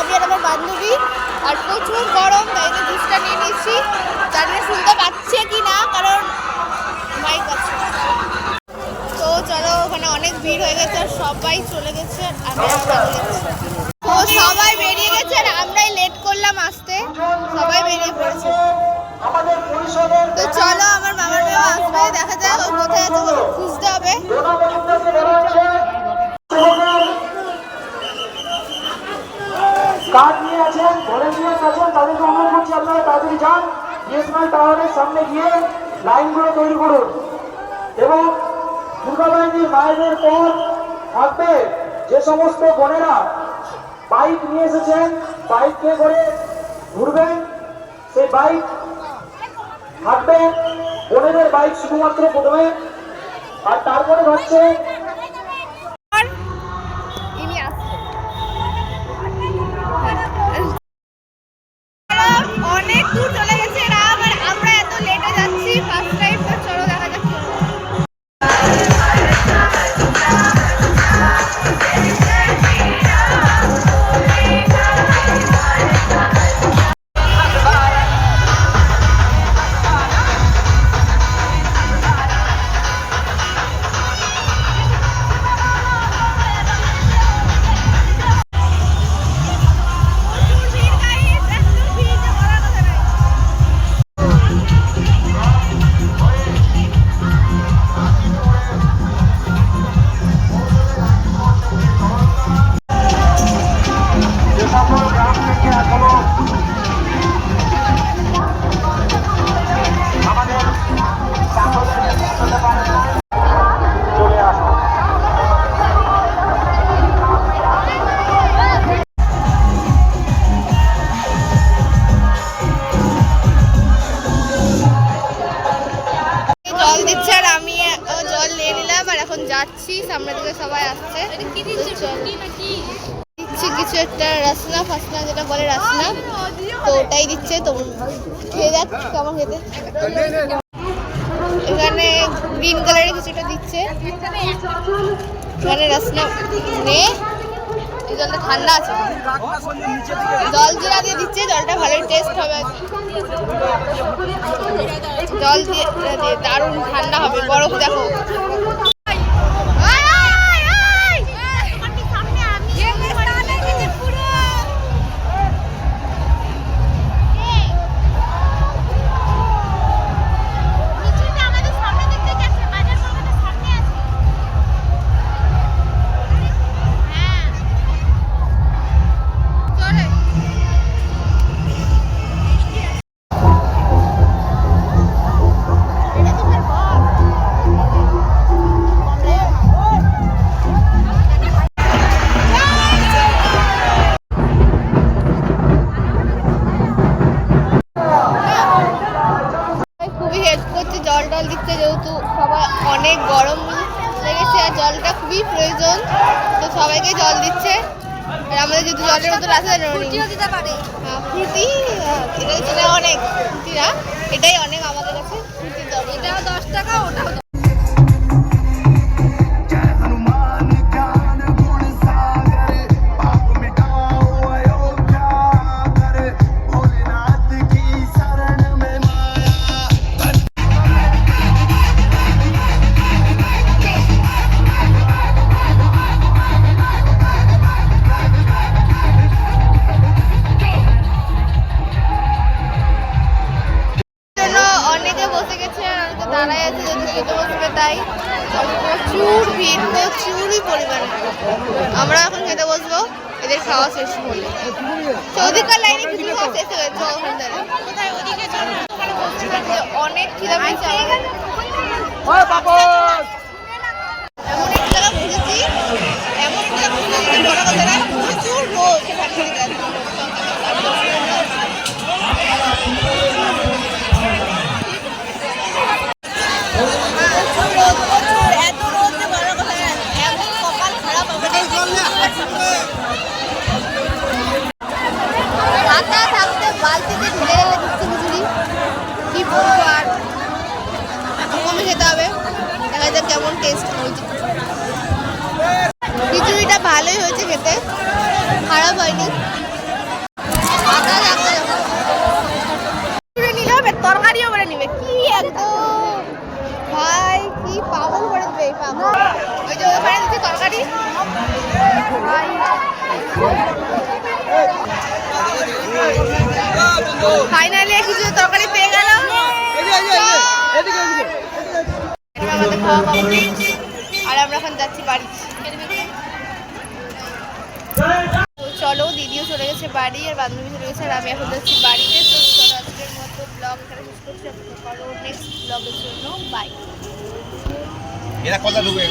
আমি আর আমার বান্ধবী, আর প্রচুর গরম, তাই তো জুসটা নিয়ে নিয়েছি। জানি না শুনতে পাচ্ছে কি না, কারণ মাইক আছে তো চলো, ওখানে অনেক ভিড় হয়ে গেছে, আর সবাই চলে গেছে আমি। তো সবাই বেরিয়ে গেছে, আর আমরাই লেট করলাম আসতে। সবাই বেরিয়ে পড়েছে। তো চলো, আমার মামার মেয়ে আসবে, দেখা যাক ও কোথায় আছে খুঁজতে হবে। কার্ড নিয়ে আছেন ভলেন্টিয়ার্স আছেন তাদেরকে অনুরোধ করছি আপনারা তাড়াতাড়ি যান। বিএসএনএল টাওয়ারের সামনে গিয়ে লাইনগুলো তৈরি করুন। এবং দুর্গাবাহিনীর মায়েদের পর থাকবে যে সমস্ত বোনেরা বাইক নিয়ে এসেছেন বাইক করে ঘুরবেন, সেই বাইক থাকবে। বোনেদের বাইক শুধুমাত্র প্রথমে। আর তারপরে হচ্ছে যাচ্ছি সামনের দিকে সবাই আসছে। দিচ্ছে কিছু একটা রাসনা ফাসনা, যেটা বলে রাসনা। তো ওটাই দিচ্ছে, তো খেয়ে যাক কেমন খেতে। এখানে গ্রিন কালারের কিছু একটা দিচ্ছে। এখানে রাসনা নে এই জলটা ঠান্ডা আছে। জল জিরা দিয়ে দিচ্ছে, জলটা ভালোই টেস্ট হবে। জল দিয়ে, দারুণ ঠান্ডা হবে, বরফ দেখো। জল টল দিচ্ছে যেহেতু সবার অনেক গরম লেগেছে আর জলটা খুবই প্রয়োজন। তো সবাইকে জল দিচ্ছে। আর আমাদের যেহেতু জলের মতো রাস্তা দিতে পারে। ফ্রুটি এটার জন্য অনেক ফ্রুটি এটাই অনেক আমাদের কাছে দরকার। এটাও দশ টাকা ওটাও গেছে তারাই আছে যদি খেতে বসবে তাই প্রচুর ভিড়, প্রচুরই পরিমাণ আমরা এখন খেতে বসবো, এদের খাওয়া শেষ হলে। চৌদিকার লাইনে কিছু খাওয়া শেষ হয়ে গেছে অনেক খিদা পেয়েছে 네. ওই যে ওখানে দিচ্ছে তরকারি। পেয়ে গেল। আমাদের খাওয়া আর আমরা এখন যাচ্ছি বাড়ি। চলো, দিদিও চলে গেছে বাড়ি আর বান্ধবী চলে গেছে আর আমি এখন যাচ্ছি বাড়িতে। তো চলো আজকের মতো ব্লগ এখানে শেষ করছি। করো নেক্সট ব্লগের জন্য। বাই এরা কথা ঢুকে